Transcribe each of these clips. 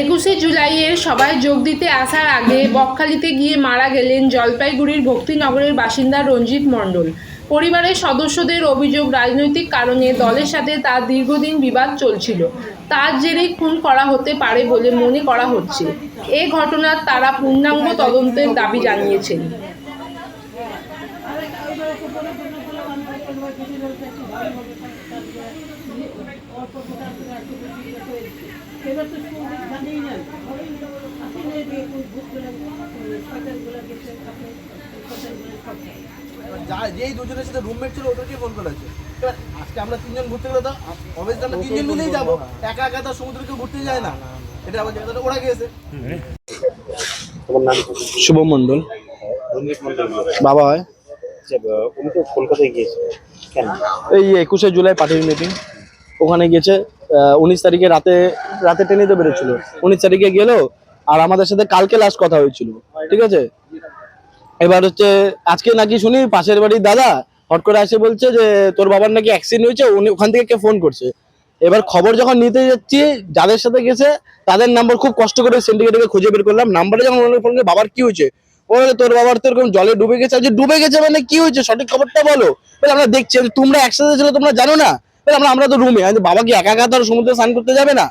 একুশে জুলাইয়ের সবাই যোগ দিতে আসার আগে বকখালিতে গিয়ে মারা গেলেন জলপাইগুড়ির ভক্তিনগরের বাসিন্দা রঞ্জিত মণ্ডল। পরিবারের সদস্যদের অভিযোগ রাজনৈতিক কারণে দলের সাথে তার দীর্ঘদিন বিবাদ চলছিল। তার জেরেই খুন করা হতে পারে বলে মনে করা হচ্ছে। এ ঘটনার তারা পূর্ণাঙ্গ তদন্তের দাবি জানিয়েছেন। এবার তো যে যেই দুজনের সাথে রুমমেট ছিল ওদেরকে ফোন করেছে এবার আজকে আমরা তিনজন ঘুরতে গেলে তো অবশ্যই আমরা তিনজন মিলেই যাব। একা একা তো সমুদ্রকে ঘুরতে যায় না। এটা আমার জায়গাটা ওরা গিয়েছে। শুভ মন্ডল বাবা হয়? আচ্ছা, উনি তো কলকাতায় গিয়েছিল কেন? এই একুশে জুলাই পার্টির মিটিং ওখানে গেছে উনিশ তারিখে রাতে রাতে ট্রেনে তো বেরোচ্ছিল। উনিশ তারিখে গেল আর আমাদের সাথে কালকে লাস্ট কথা হয়েছিল। ঠিক আছে? এবার হচ্ছে, আজকে নাকি শুনি পাশের বাড়ির দাদা হট করে এসে বলছে যে, তোর বাবার নাকি অ্যাক্সিডেন্ট হয়েছে, উনি ওখান থেকে কে ফোন করছে? এবার খবর যখন নিতে যাচ্ছি, যাদের সাথে গেছে, তাদের নাম্বার খুব কষ্ট করে সিন্ডিকেটকে খুঁজে বের করলাম। নাম্বারে যখন ওনার ফোন করে, বাবার কি হয়েছে? ও বলে, তোর বাবার তো এরকম জলে ডুবে গেছে। আচ্ছা ডুবে গেছে মানে কি হয়েছে? সঠিক খবরটা বলো। আমরা দেখছি। তোমরা একসাথে ছিল, তোমরা জানো না? আমরা আমরা তো রুমে বাবা কি একা একা তো সমুদ্রে স্নান করতে যাবে না?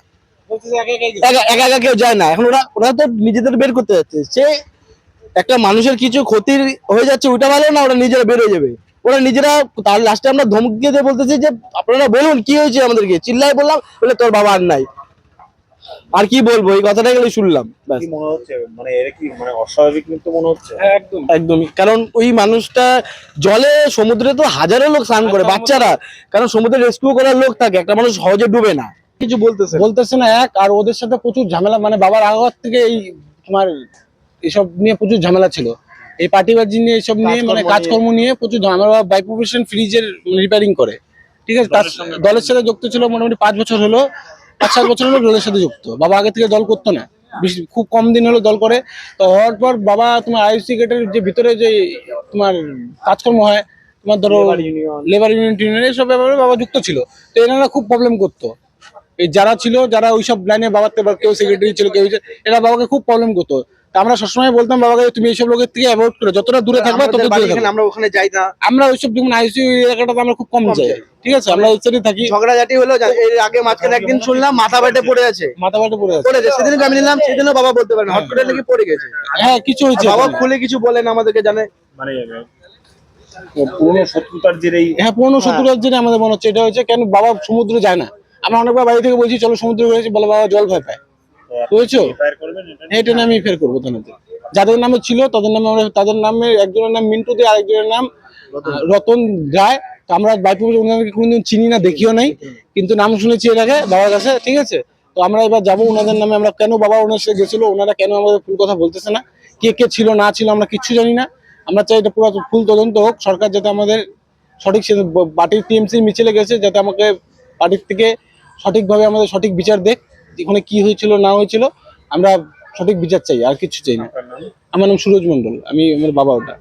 একা একা কেউ যায় না। এখন ওরা ওরা তো নিজেদের বের করতে যাচ্ছে। সে একটা মানুষের কিছু ক্ষতির হয়ে যাচ্ছে ওইটা ভালো না ওরা নিজেরা বের হয়ে যাবে। ওরা নিজেরা তার লাস্টে আমরা ধমক দিয়ে দিয়ে বলতেছি যে আপনারা বলুন কি হয়েছে আমাদেরকে? চিল্লায় বললাম বলে তোর বাবা আর নাই। আর কি বলব এই কথাটাই গেলে শুনলাম কি মনে হচ্ছে? মানে এর কি মানে অস্বাভাবিক মৃত্যু মনে হচ্ছে? একদম। একদমই কারণ ওই মানুষটা জলে সমুদ্রে তো হাজারো লোক স্নান করে বাচ্চারা। কারণ সমুদ্রে রেস্কিউ করার লোক থাকে একটা মানুষ সহজে ডুবে না। কিছু বলতেছে বলতেছে না এক আর ওদের সাথে প্রচুর ঝামেলা মানে বাবার আগর থেকে এই তোমার এসব নিয়ে প্রচুর ঝামেলা ছিল। এই পার্টিবাজি নিয়ে এসব নিয়ে মানে কাজকর্ম কাজকর্ম নিয়ে। প্রচুর ঝামেলা বাই প্রফেশন ফ্রিজের রিপেয়ারিং করে। ঠিক আছে? তার দলের সাথে যুক্ত ছিল মোটামুটি পাঁচ বছর হলো। পাঁচ সাত বছর হলো দলের সাথে যুক্ত। বাবা আগে থেকে দল করতো না। খুব কম দিন হলো দল করে। তো হওয়ার পর বাবা তোমার আইসি গেটের যে ভিতরে যে তোমার কাজকর্ম হয় তোমার ধরো লেবার ইউনিয়ন টিউনিয়ন এইসব ব্যাপারে বাবা যুক্ত ছিল। তো এনারা খুব প্রবলেম করতো। এই যারা ছিল যারা ওইসব লাইনে বাবার কেউ সেক্রেটারি ছিল কেউ এরা বাবাকে খুব প্রবলেম করতো। আমরা সবসময় বলতাম বাবাকে তুমি এইসব লোকের থেকে অ্যাভয়েড করো। যতটা দূরে থাকবে তত দূরে থাকবে। আমরা ওখানে যাই না। আমরা ওইসব যেমন আইসিইউ এলাকাটাতে আমরা খুব কম যাই। ঠিক আছে আমরা ওই থাকি। ঝগড়াঝাটি হলো এর আগে মাঝখানে একদিন শুনলাম মাথা বেটে পড়ে আছে। মাথা বাটে পড়ে আছে। পড়ে গেছে সেদিনকে আমি নিলাম সেদিনও বাবা বলতে পারেন হট করে নাকি পড়ে গেছে। হ্যাঁ কিছু হয়েছে বাবা। খুলে কিছু বলেন আমাদেরকে জানে? মানে পুরনো শত্রুতার জেরেই হ্যাঁ পুরনো শত্রুতার জন্য আমাদের মনে হচ্ছে। এটা হচ্ছে কেন বাবা সমুদ্রে যায় না। আমরা অনেকবার বাড়ি থেকে বলছি চলো সমুদ্রে ঘুরেছি বলে বাবা জল ভয় পায়। বুঝেছ এটা ফের করব থানাতে যাদের নামে ছিল তাদের নামে আমরা তাদের নামে একজনের নাম মিন্টু দে আরেকজনের নাম রতন। রায় তো আমরা বাইপুর ওনাদেরকে কোনোদিন চিনি না দেখিও নাই। কিন্তু নাম শুনেছি এর আগে বাবার কাছে ঠিক আছে? তো আমরা এবার যাব ওনাদের নামে। আমরা কেন বাবা ওনার সাথে গেছিল? ওনারা কেন আমাদের ফুল কথা বলতেছে না? কে কে ছিল না ছিল আমরা কিচ্ছু জানি না। আমরা চাই এটা পুরো ফুল তদন্ত হোক। সরকার যাতে আমাদের সঠিক পার্টির টিএমসি মিছিলে গেছে যাতে আমাকে পার্টির থেকে সঠিকভাবে আমাদের সঠিক বিচার দেখ। এখানে কি হয়েছিল না হয়েছিল আমরা সঠিক বিচার চাই আর কিছু চাই না। আমার নাম সুরজ মন্ডল আমি আমার বাবা ওটা।